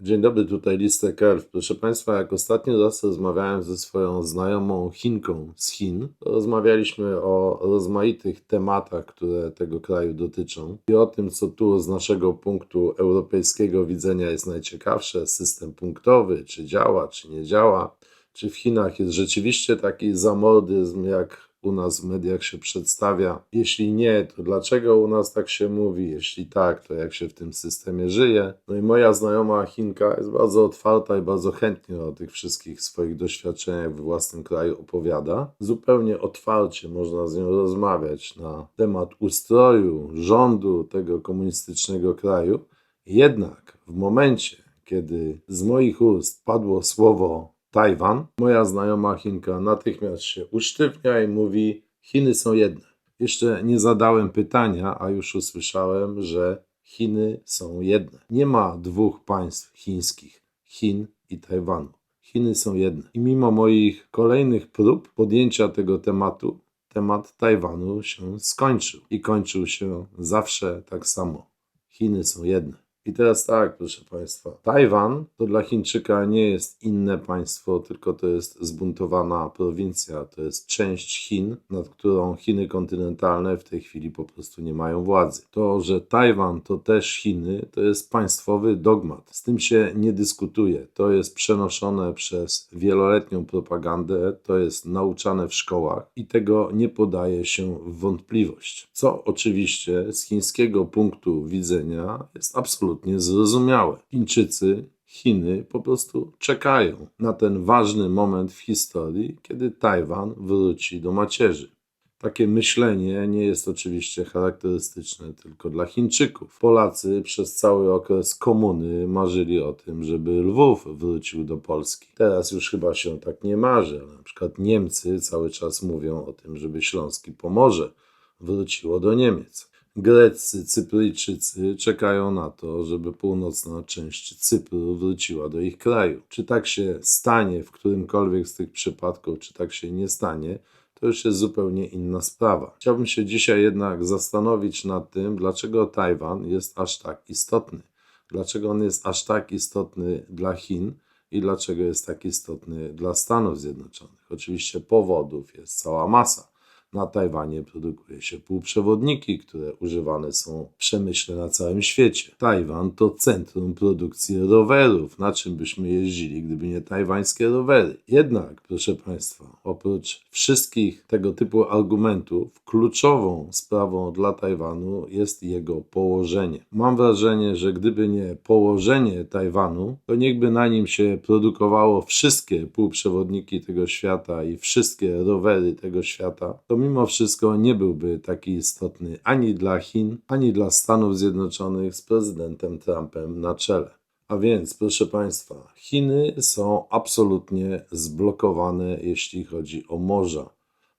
Dzień dobry, tutaj Listek Kerw. Proszę Państwa, jak ostatnio raz rozmawiałem ze swoją znajomą Chinką z Chin, rozmawialiśmy o rozmaitych tematach, które tego kraju dotyczą i o tym, co tu z naszego punktu europejskiego widzenia jest najciekawsze, system punktowy, czy działa, czy nie działa, czy w Chinach jest rzeczywiście taki zamordyzm, jak u nas w mediach się przedstawia. Jeśli nie, to dlaczego u nas tak się mówi? Jeśli tak, to jak się w tym systemie żyje? No i moja znajoma Chinka jest bardzo otwarta i bardzo chętnie o tych wszystkich swoich doświadczeniach we własnym kraju opowiada. Zupełnie otwarcie można z nią rozmawiać na temat ustroju, rządu tego komunistycznego kraju. Jednak w momencie, kiedy z moich ust padło słowo Tajwan, moja znajoma Chinka natychmiast się usztywnia i mówi: Chiny są jedne. Jeszcze nie zadałem pytania, a już usłyszałem, że Chiny są jedne. Nie ma dwóch państw chińskich Chin i Tajwanu. Chiny są jedne. I mimo moich kolejnych prób podjęcia tego tematu, temat Tajwanu się skończył. I kończył się zawsze tak samo. Chiny są jedne. I teraz tak, proszę Państwa. Tajwan to dla Chińczyka nie jest inne państwo, tylko to jest zbuntowana prowincja. To jest część Chin, nad którą Chiny kontynentalne w tej chwili po prostu nie mają władzy. To, że Tajwan to też Chiny, to jest państwowy dogmat. Z tym się nie dyskutuje. To jest przenoszone przez wieloletnią propagandę, to jest nauczane w szkołach i tego nie podaje się w wątpliwość. Co oczywiście z chińskiego punktu widzenia jest absolutnie zrozumiałe. Chińczycy, Chiny po prostu czekają na ten ważny moment w historii, kiedy Tajwan wróci do macierzy. Takie myślenie nie jest oczywiście charakterystyczne tylko dla Chińczyków. Polacy przez cały okres komuny marzyli o tym, żeby Lwów wrócił do Polski. Teraz już chyba się tak nie marzy, na przykład Niemcy cały czas mówią o tym, żeby Śląski Pomorze wróciło do Niemiec. Greccy, Cypryjczycy czekają na to, żeby północna część Cypru wróciła do ich kraju. Czy tak się stanie w którymkolwiek z tych przypadków, czy tak się nie stanie, to już jest zupełnie inna sprawa. Chciałbym się dzisiaj jednak zastanowić nad tym, dlaczego Tajwan jest aż tak istotny. Dlaczego on jest aż tak istotny dla Chin i dlaczego jest tak istotny dla Stanów Zjednoczonych. Oczywiście powodów jest cała masa na Tajwanie produkuje się półprzewodniki, które używane są przemyśle na całym świecie. Tajwan to centrum produkcji rowerów. Na czym byśmy jeździli, gdyby nie tajwańskie rowery? Jednak, proszę Państwa, oprócz wszystkich tego typu argumentów, kluczową sprawą dla Tajwanu jest jego położenie. Mam wrażenie, że gdyby nie położenie Tajwanu, to niechby na nim się produkowało wszystkie półprzewodniki tego świata i wszystkie rowery tego świata, to mimo wszystko nie byłby taki istotny ani dla Chin, ani dla Stanów Zjednoczonych z prezydentem Trumpem na czele. A więc, proszę Państwa, Chiny są absolutnie zblokowane, jeśli chodzi o morza.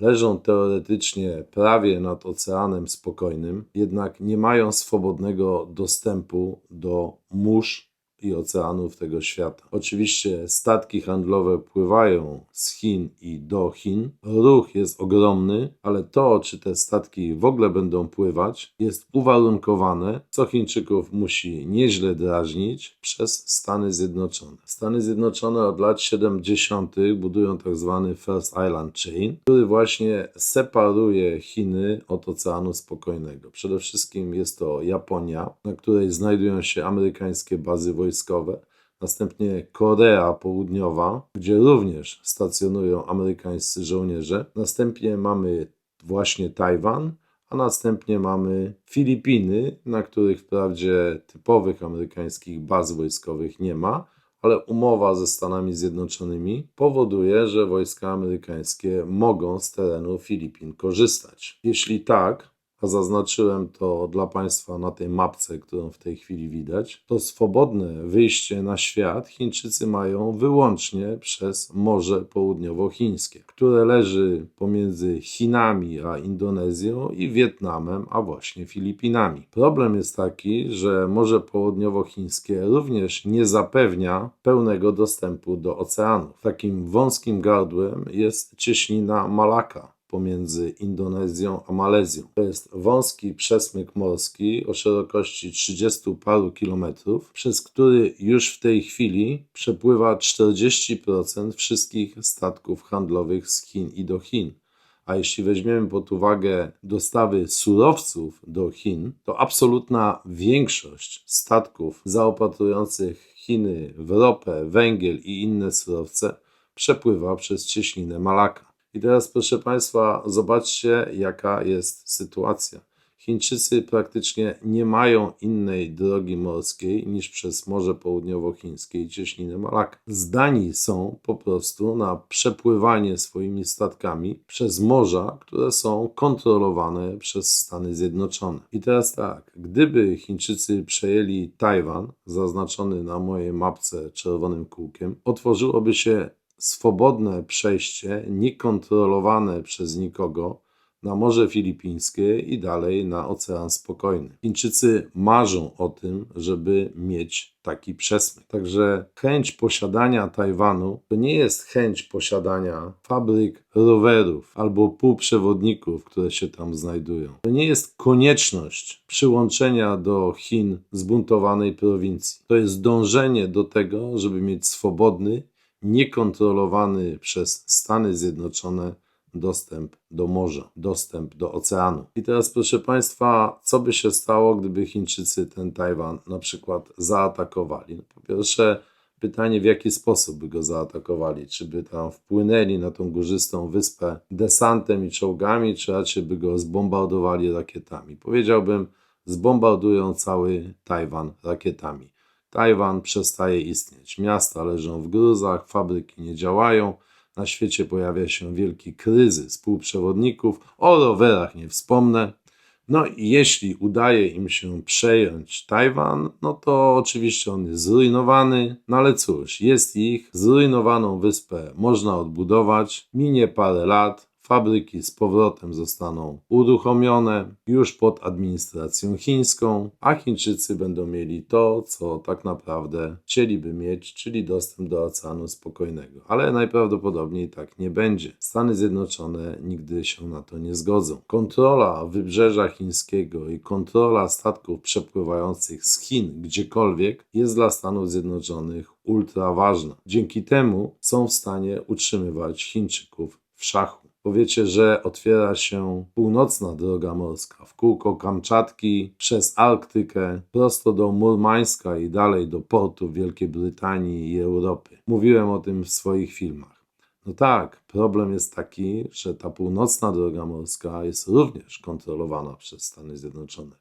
Leżą teoretycznie prawie nad Oceanem Spokojnym, jednak nie mają swobodnego dostępu do mórz i oceanów tego świata. Oczywiście statki handlowe pływają z Chin i do Chin. Ruch jest ogromny, ale to, czy te statki w ogóle będą pływać, jest uwarunkowane, co Chińczyków musi nieźle drażnić przez Stany Zjednoczone. Stany Zjednoczone od lat 70. budują tak zwany First Island Chain, który właśnie separuje Chiny od Oceanu Spokojnego. Przede wszystkim jest to Japonia, na której znajdują się amerykańskie bazy wojskowe wojskowe, następnie Korea Południowa, gdzie również stacjonują amerykańscy żołnierze, następnie mamy właśnie Tajwan, a następnie mamy Filipiny, na których wprawdzie typowych amerykańskich baz wojskowych nie ma, ale umowa ze Stanami Zjednoczonymi powoduje, że wojska amerykańskie mogą z terenu Filipin korzystać. Jeśli tak, zaznaczyłem to dla Państwa na tej mapce, którą w tej chwili widać, to swobodne wyjście na świat Chińczycy mają wyłącznie przez Morze Południowochińskie, które leży pomiędzy Chinami a Indonezją i Wietnamem, a właśnie Filipinami. Problem jest taki, że Morze Południowochińskie również nie zapewnia pełnego dostępu do oceanu. Takim wąskim gardłem jest cieśnina Malaka pomiędzy Indonezją a Malezją. To jest wąski przesmyk morski o szerokości 30 paru kilometrów, przez który już w tej chwili przepływa 40% wszystkich statków handlowych z Chin i do Chin. A jeśli weźmiemy pod uwagę dostawy surowców do Chin, to absolutna większość statków zaopatrujących Chiny w ropę, węgiel i inne surowce przepływa przez cieśninę Malaka. I teraz, proszę Państwa, zobaczcie, jaka jest sytuacja. Chińczycy praktycznie nie mają innej drogi morskiej niż przez Morze Południowochińskie i cieśninę Malaka. Zdani są po prostu na przepływanie swoimi statkami przez morza, które są kontrolowane przez Stany Zjednoczone. I teraz tak, gdyby Chińczycy przejęli Tajwan, zaznaczony na mojej mapce czerwonym kółkiem, otworzyłoby się swobodne przejście, niekontrolowane przez nikogo na Morze Filipińskie i dalej na Ocean Spokojny. Chińczycy marzą o tym, żeby mieć taki przesmyk. Także chęć posiadania Tajwanu to nie jest chęć posiadania fabryk rowerów albo półprzewodników, które się tam znajdują. To nie jest konieczność przyłączenia do Chin zbuntowanej prowincji. To jest dążenie do tego, żeby mieć swobodny, niekontrolowany przez Stany Zjednoczone dostęp do morza, dostęp do oceanu. I teraz, proszę Państwa, co by się stało, gdyby Chińczycy ten Tajwan na przykład zaatakowali? No, po pierwsze, pytanie, w jaki sposób by go zaatakowali? Czy by tam wpłynęli na tą górzystą wyspę desantem i czołgami, czy raczej by go zbombardowali rakietami? Powiedziałbym, zbombardują cały Tajwan rakietami. Tajwan przestaje istnieć. Miasta leżą w gruzach, fabryki nie działają, na świecie pojawia się wielki kryzys półprzewodników, o rowerach nie wspomnę. No i jeśli udaje im się przejąć Tajwan, no to oczywiście on jest zrujnowany, no ale cóż, jest ich, zrujnowaną wyspę. Można odbudować, minie parę lat, Fabryki z powrotem zostaną uruchomione już pod administracją chińską, a Chińczycy będą mieli to, co tak naprawdę chcieliby mieć, czyli dostęp do Oceanu Spokojnego. Ale najprawdopodobniej tak nie będzie. Stany Zjednoczone nigdy się na to nie zgodzą. Kontrola wybrzeża chińskiego i kontrola statków przepływających z Chin gdziekolwiek jest dla Stanów Zjednoczonych ultra ważna. Dzięki temu są w stanie utrzymywać Chińczyków w szachu. Powiecie, że otwiera się północna droga morska w kółko Kamczatki, przez Arktykę, prosto do Murmańska i dalej do portów Wielkiej Brytanii i Europy. Mówiłem o tym w swoich filmach. No tak, problem jest taki, że ta północna droga morska jest również kontrolowana przez Stany Zjednoczone.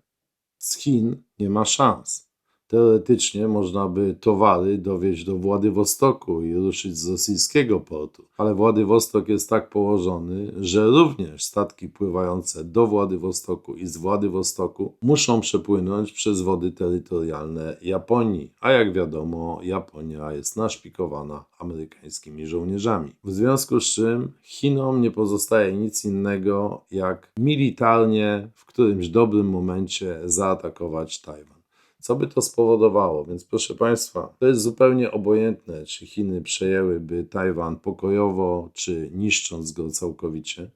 Z Chin nie ma szans teoretycznie można by towary dowieźć do Władywostoku i ruszyć z rosyjskiego portu. Ale Władywostok jest tak położony, że również statki pływające do Władywostoku i z Władywostoku muszą przepłynąć przez wody terytorialne Japonii. A jak wiadomo, Japonia jest naszpikowana amerykańskimi żołnierzami. W związku z czym Chinom nie pozostaje nic innego, jak militarnie w którymś dobrym momencie zaatakować Tajwan. Co by to spowodowało? Więc proszę Państwa, to jest zupełnie obojętne, czy Chiny przejęłyby Tajwan pokojowo, czy niszcząc go całkowicie,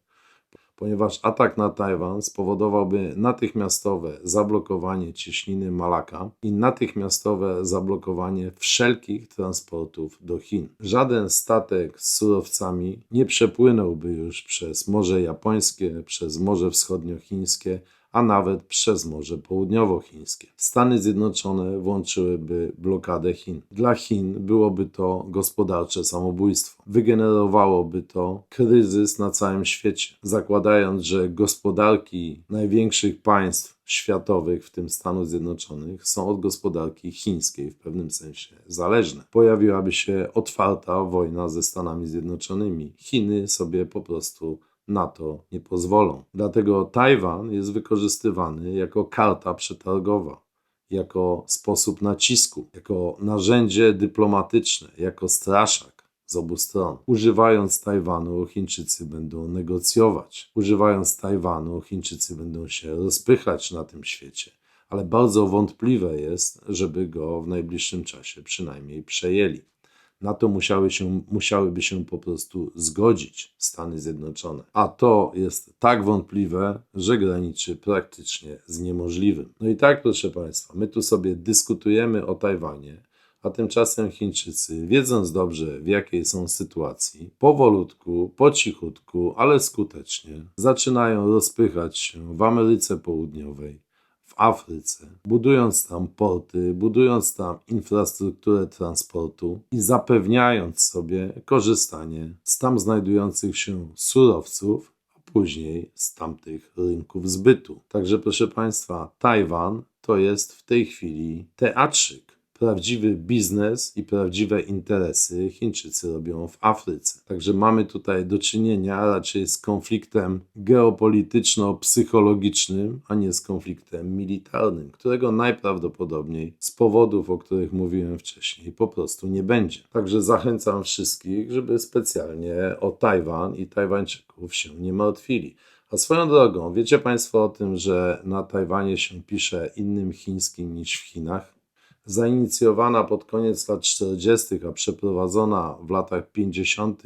ponieważ atak na Tajwan spowodowałby natychmiastowe zablokowanie cieśniny Malaka i natychmiastowe zablokowanie wszelkich transportów do Chin. Żaden statek z surowcami nie przepłynąłby już przez Morze Japońskie, przez Morze Wschodniochińskie, a nawet przez Morze Południowochińskie. Stany Zjednoczone włączyłyby blokadę Chin. Dla Chin byłoby to gospodarcze samobójstwo. Wygenerowałoby to kryzys na całym świecie, zakładając, że gospodarki największych państw światowych, w tym Stanów Zjednoczonych, są od gospodarki chińskiej w pewnym sensie zależne. Pojawiłaby się otwarta wojna ze Stanami Zjednoczonymi. Chiny sobie po prostu na to nie pozwolą. Dlatego Tajwan jest wykorzystywany jako karta przetargowa, jako sposób nacisku, jako narzędzie dyplomatyczne, jako straszak z obu stron. Używając Tajwanu, Chińczycy będą negocjować. Używając Tajwanu, Chińczycy będą się rozpychać na tym świecie. Ale bardzo wątpliwe jest, żeby go w najbliższym czasie przynajmniej przejęli. Na to musiały się, musiałyby się po prostu zgodzić Stany Zjednoczone. A to jest tak wątpliwe, że graniczy praktycznie z niemożliwym. No i tak, proszę Państwa, my tu sobie dyskutujemy o Tajwanie. A tymczasem Chińczycy, wiedząc dobrze w jakiej są sytuacji, powolutku, po cichutku, ale skutecznie zaczynają rozpychać się w Ameryce Południowej, Afryce, budując tam porty, budując tam infrastrukturę transportu i zapewniając sobie korzystanie z tam znajdujących się surowców, a później z tamtych rynków zbytu. Także proszę Państwa, Tajwan to jest w tej chwili teatrzyk prawdziwy biznes i prawdziwe interesy Chińczycy robią w Afryce. Także mamy tutaj do czynienia raczej z konfliktem geopolityczno-psychologicznym, a nie z konfliktem militarnym, którego najprawdopodobniej z powodów, o których mówiłem wcześniej, po prostu nie będzie. Także zachęcam wszystkich, żeby specjalnie o Tajwan i Tajwańczyków się nie martwili. A swoją drogą, wiecie Państwo o tym, że na Tajwanie się pisze innym chińskim niż w Chinach? Zainicjowana pod koniec lat 40., a przeprowadzona w latach 50.,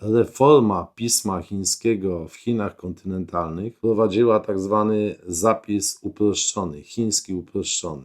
reforma pisma chińskiego w Chinach kontynentalnych prowadziła tak zwany zapis uproszczony, chiński uproszczony.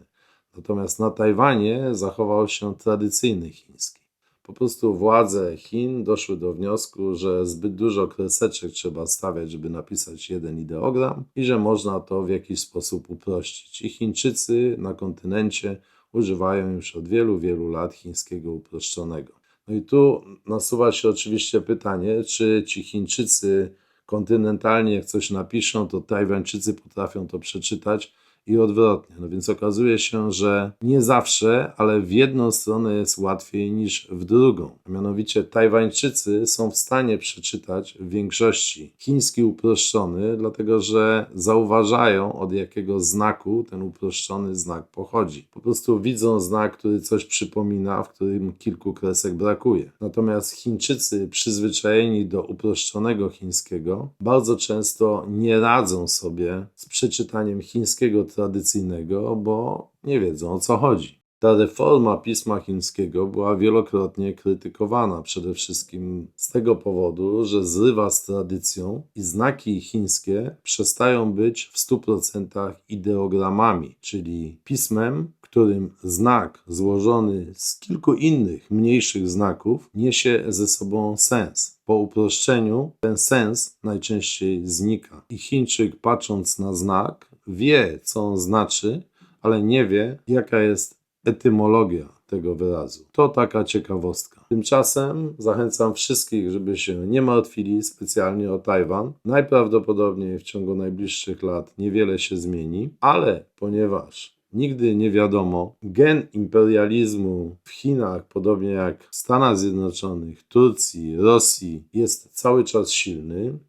Natomiast na Tajwanie zachował się tradycyjny chiński. Po prostu władze Chin doszły do wniosku, że zbyt dużo kreseczek trzeba stawiać, żeby napisać jeden ideogram i że można to w jakiś sposób uprościć. I Chińczycy na kontynencie używają już od wielu, wielu lat chińskiego uproszczonego. No i tu nasuwa się oczywiście pytanie, czy ci Chińczycy kontynentalnie, jak coś napiszą, to Tajwańczycy potrafią to przeczytać i odwrotnie. No więc okazuje się, że nie zawsze, ale w jedną stronę jest łatwiej niż w drugą. A mianowicie Tajwańczycy są w stanie przeczytać w większości chiński uproszczony, dlatego że zauważają od jakiego znaku ten uproszczony znak pochodzi. Po prostu widzą znak, który coś przypomina, w którym kilku kresek brakuje. Natomiast Chińczycy przyzwyczajeni do uproszczonego chińskiego bardzo często nie radzą sobie z przeczytaniem chińskiego tradycyjnego, bo nie wiedzą o co chodzi. Ta reforma pisma chińskiego była wielokrotnie krytykowana, przede wszystkim z tego powodu, że zrywa z tradycją i znaki chińskie przestają być w 100% ideogramami, czyli pismem, którym znak złożony z kilku innych mniejszych znaków niesie ze sobą sens. Po uproszczeniu ten sens najczęściej znika i Chińczyk patrząc na znak wie, co on znaczy, ale nie wie, jaka jest etymologia tego wyrazu. To taka ciekawostka. Tymczasem zachęcam wszystkich, żeby się nie martwili specjalnie o Tajwan. Najprawdopodobniej w ciągu najbliższych lat niewiele się zmieni, ale ponieważ Nigdy nie wiadomo. Gen imperializmu w Chinach, podobnie jak w Stanach Zjednoczonych, Turcji, Rosji, jest cały czas silny.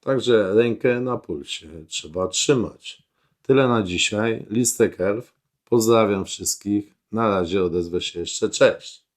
Także rękę na pulsie trzeba trzymać. Tyle na dzisiaj. Listek Elf. Pozdrawiam wszystkich. Na razie odezwę się jeszcze. Cześć.